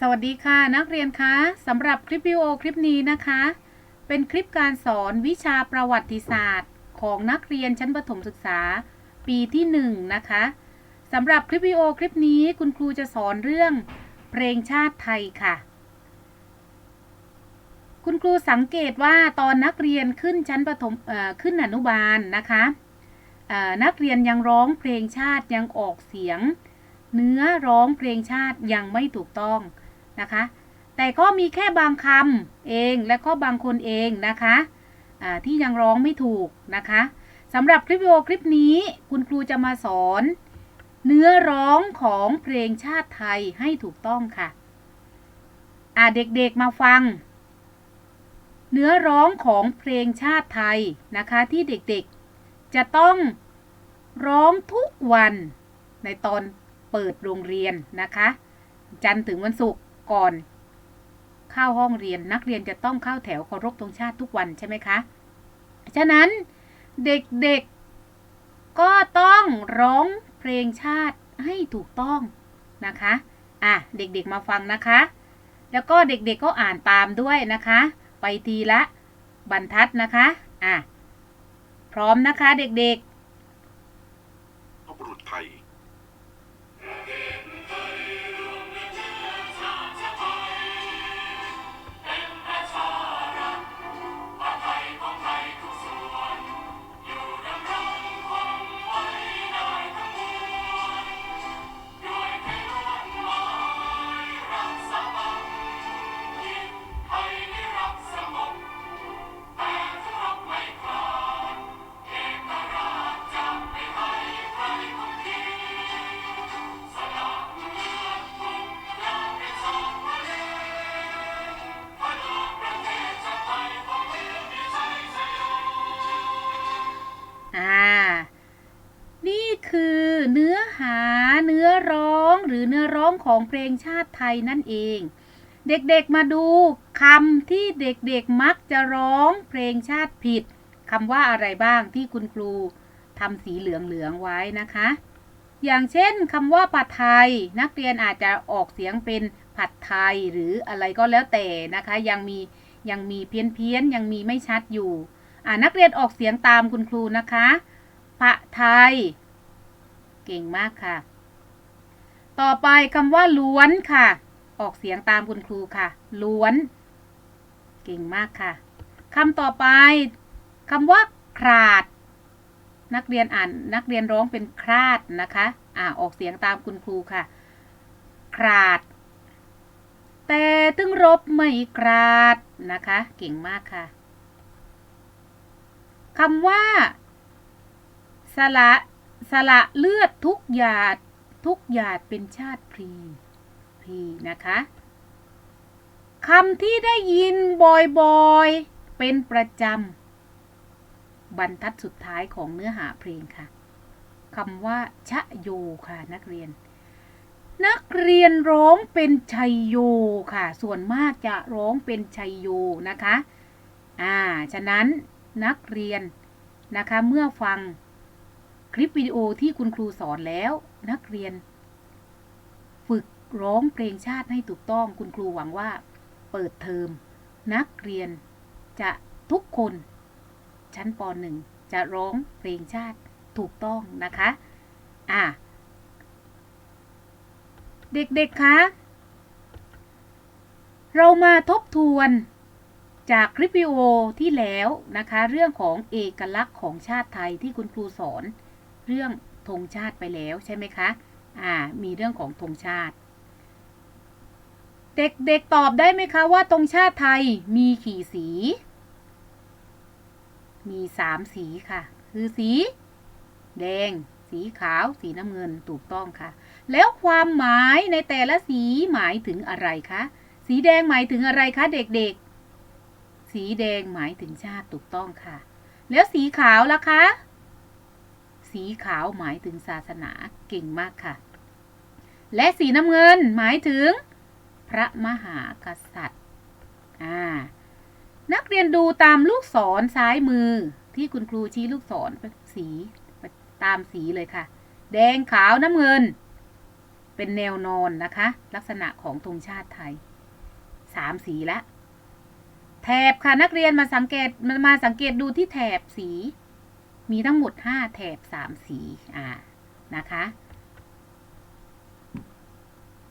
สวัสดีค่ะนักเรียนคะสำหรับคลิปวิดีโอคลิปนี้นะคะ เป็นคลิปการสอนวิชาประวัติศาสตร์ ของนักเรียนชั้นประถมศึกษา ปีที่1นงนะคะสำหรับคลิปวิดีโอคลิปนี้คุณครูจะสอนเรื่องเพลงชาติไทยค่ะ คุณครูสังเกตว่าตอนนักเรียนขึ้นชั้นประถมขึ้นอนุบาลนะคะนักเรียนยังร้องเพลงชาติยังออกเสียง เนื้อร้องเพลงชาติยังไม่ถูกต้อง นะคะ แต่ก็มีแค่บางคำเองและก็บางคนเองนะคะที่ยังร้องไม่ถูกนะคะสำหรับคลิปวิดีโอคลิปนี้ คุณครูจะมาสอน เนื้อร้องของเพลงชาติไทยให้ถูกต้องค่ะอ่าเด็กๆมาฟัง เนื้อร้องของเพลงชาติไทยนะคะที่เด็กๆ จะต้องร้องทุกวันในตอนเปิดโรงเรียนนะคะ จันทร์ถึงวันศุกร์ ก่อน เข้าห้องเรียนนักเรียนจะต้องเข้าแถวเคารพธงชาติทุกวันใช่ไหมคะ ฉะนั้นเด็กๆก็ต้องร้องเพลงชาติให้ถูกต้องนะคะ อะ เด็กๆมาฟังนะคะ แล้วก็เด็กๆก็อ่านตามด้วยนะคะ ไปทีละบรรทัดนะคะ อะ พร้อมนะคะเด็กๆ รือเนื้อร้องของเพลงชาติไทยนั่นเอง เด็กๆมาดูคำที่เด็กๆมักจะร้องเพลงชาติผิดคำว่าอะไรบ้างที่คุณครูทำสีเหลืองๆไว้นะคะ อย่างเช่นคำว่าผัดไทย นักเรียนอาจจะออกเสียงเป็นผัดไทยหรืออะไรก็แล้วแต่นะคะ ยังมียังมีเพี้ยนเพียนๆยังมีไม่ชัดอยู่อ่านักเรียนออกเสียงตามคุณครูนะคะ พระไทย เก่งมากค่ะ ต่อไปคำว่าล้วนค่ะ ออกเสียงตามคุณครูค่ะ ล้วน เก่งมากค่ะคำต่อไปคำว่าคราด นักเรียนอ่านนักเรียนร้องเป็นคราดนะคะอ่าออกเสียงตามคุณครูค่ะคราด แต่ตึงรบไม่คราดนะคะ เก่งมากค่ะคำว่า สละสละเลือดทุกหยาด ทุกหยาดเป็นชาติพรีพรีนะคะคำที่ได้ยินบ่อยๆ เป็นประจำ บรรทัดสุดท้ายของเนื้อหาเพลงค่ะคำว่า ชะโยค่ะนักเรียน นักเรียนร้องเป็นชัยโยค่ะ ส่วนมากจะร้องเป็นชัยโยนะคะอ่าฉะนั้นนักเรียนนะคะเมื่อฟังคลิปวิดีโอที่คุณครูสอนแล้ว นักเรียน ฝึกร้องเพลงชาติให้ถูกต้องคุณครูหวังว่า เปิดเทอม นักเรียนจะทุกคน ชั้นป .1 จะร้องเพลงชาติถูกต้องนะคะ อะ เด็กๆคะเรามาทบทวนจากคลิปวิดีโอที่แล้วนะคะ เรื่องของเอกลักษณ์ของชาติไทยที่คุณครูสอน เรื่อง ธงชาติไปแล้วใช่ไหมคะ อ่า มีเรื่องของธงชาติ เด็กๆตอบได้ไหมคะว่าธงชาติไทยมีกี่สี มีสามสีค่ะ คือสี แดง สีขาว สีน้ำเงินถูกต้องค่ะ แล้วความหมายในแต่ละสีหมายถึงอะไรคะ สีแดงหมายถึงอะไรคะ เด็กๆ สีแดงหมายถึงชาติถูกต้องค่ะ แล้วสีขาวล่ะคะ สีขาวหมายถึงศาสนาเก่งมากค่ะ และสีน้ำเงินหมายถึง พระมหากษัตริย์อ่านักเรียนดูตามลูกศรซ้ายมือที่คุณครูชี้ลูกศรสีตามสีเลยค่ะ แดงขาวน้ำเงิน เป็นแนวนอนนะคะ ลักษณะของธงชาติไทยสามสีละแถบค่ะนักเรียนมาสังเกตมามาสังเกตดูที่แถบสี มีทั้งหมดห้าแถบสามสีอ่านะคะ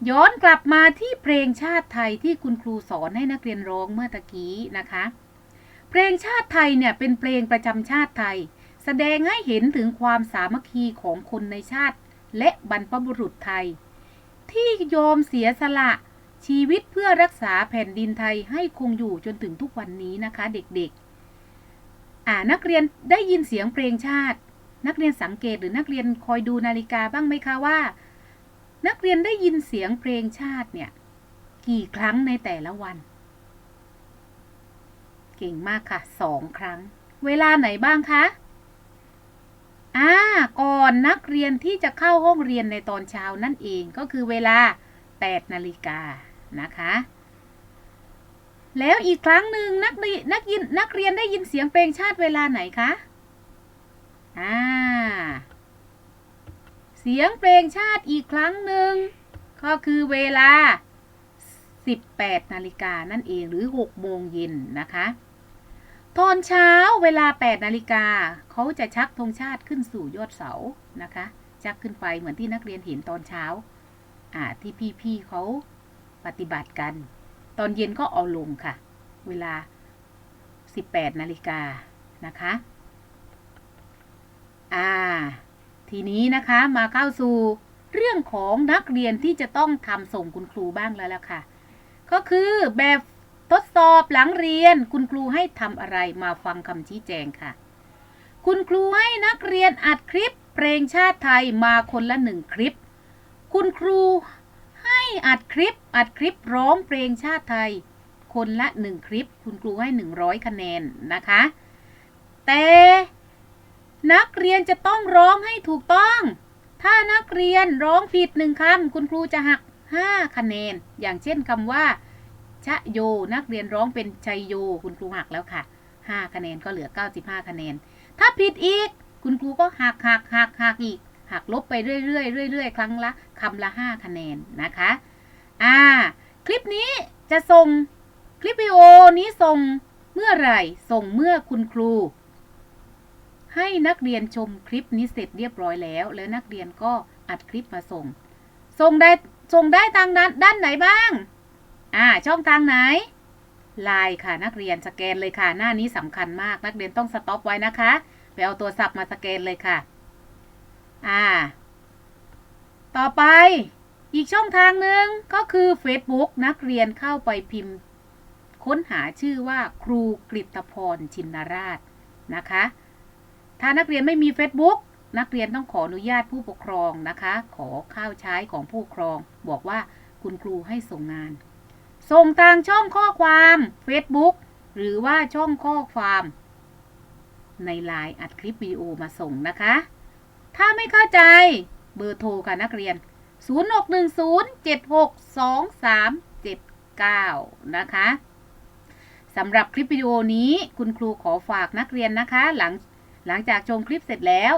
ย้อนกลับมาที่เพลงชาติไทยที่คุณครูสอนให้นักเรียนร้องเมื่อตะกี้นะคะ เพลงชาติไทยเนี่ยเป็นเพลงประจำชาติไทย แสดงให้เห็นถึงความสามัคคีของคนในชาติ และบรรพบุรุษไทย ที่ยอมเสียสละชีวิตเพื่อรักษาแผ่นดินไทยให้คงอยู่จนถึงทุกวันนี้นะคะเด็กๆ อ่านักเรียนได้ยินเสียงเพลงชาติ นักเรียนสังเกตหรือนักเรียนคอยดูนาฬิกาบ้างไหมคะว่า นักเรียนได้ยินเสียงเพลงชาติเนี่ยกี่ครั้งในแต่ละวัน เก่งมากค่ะสองครั้ง เวลาไหนบ้างคะอ่าก่อนนักเรียนที่จะเข้าห้องเรียนในตอนเช้านั่นเองก็คือเวลา8นาฬิกานะคะ แล้วอีกครั้งหนึ่งนักเรียนนักยินนักเรียนได้ยินเสียงเพลงชาติเวลาไหนคะ อ่า เสียงเพลงชาติอีกครั้งหนึ่งก็คือเวลา 18 นาฬิกานั่นเองหรือ 6 โมงเย็นนะคะ ตอนเช้าเวลา 8 นาฬิกาเขาจะชักธงชาติขึ้นสู่ยอดเสานะคะ ชักขึ้นไปเหมือนที่นักเรียนเห็นตอนเช้า อ่าที่พี่ๆเขาปฏิบัติกัน ตอนเย็นก็เอาลงค่ะ เวลา 18นาฬิกานะคะ อ่า ทีนี้นะคะมาเข้าสู่เรื่องของนักเรียนที่จะต้องทำส่งคุณครูบ้างแล้วล่ะค่ะ ก็คือแบบทดสอบหลังเรียนคุณครูให้ทำอะไรมาฟังคำชี้แจงค่ะ คุณครูให้นักเรียนอัดคลิปเพลงชาติไทยมาคนละหนึ่งคลิป คุณครู อัดคลิป อัดคลิปร้องเพลงชาติไทย คนละหนึ่งคลิป คุณครูให้หนึ่งร้อยคะแนนนะคะ แต่นักเรียนจะต้องร้องให้ถูกต้อง ถ้านักเรียนร้องผิดหนึ่งคำคุณครูจะหัก5คะแนน อย่างเช่นคำว่าชะโย นักเรียนร้องเป็นชัยโย คุณครูหักแล้วค่ะ5คะแนนก็เหลือ95คะแนน ถ้าผิดอีก คุณครูก็หักหักหักหักอีก หักลบไปเรื่อยๆเรื่อยๆ ครั้งละคำละ 5 คะแนนนะคะ อ่า คลิปนี้จะส่งคลิปวิดีโอนี้ส่งเมื่อไหร่ ส่งเมื่อคุณครู ให้นักเรียนชมคลิปนี้เสร็จเรียบร้อยแล้ว แล้วนักเรียนก็อัดคลิปมาส่ง ส่งได้ส่งได้ทางด้านด้านไหนบ้าง อ่า ช่องทางไหนไลน์ค่ะนักเรียนสแกนเลยค่ะ หน้านี้สำคัญมากนักเรียนต้องสต็อปไว้นะคะ ไปเอาตัวสับมาสแกนเลยค่ะ อ่า ต่อไปอีกช่องทางหนึ่งก็คือ Facebook นักเรียนเข้าไปพิมพ์ ค้นหาชื่อว่าครูกฤตพรชินราชนะคะ ถ้านักเรียนไม่มี Facebook นักเรียนต้องขออนุญาตผู้ปกครองนะคะ ขอข้าวใช้ของผู้ปกครอง บอกว่าคุณครูให้ส่งงาน ส่งทางช่องข้อความ Facebook หรือว่าช่องข้อความ ในไลน์อัดคลิปวิดีโอมาส่งนะคะ ถ้าไม่เข้าใจ เบอร์โทรค่ะนักเรียน 0610762379 นะคะสำหรับคลิปวิดีโอนี้คุณครูขอฝากนักเรียนนะคะ หลังหลังจากชมคลิปเสร็จแล้ว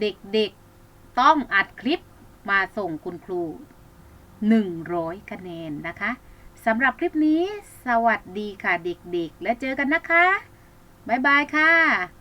เด็กๆต้องอัดคลิปมาส่งคุณครู 100 คะแนนนะคะสำหรับคลิปนี้ สวัสดีค่ะเด็กๆ และเจอกันนะคะ บ๊ายบายค่ะ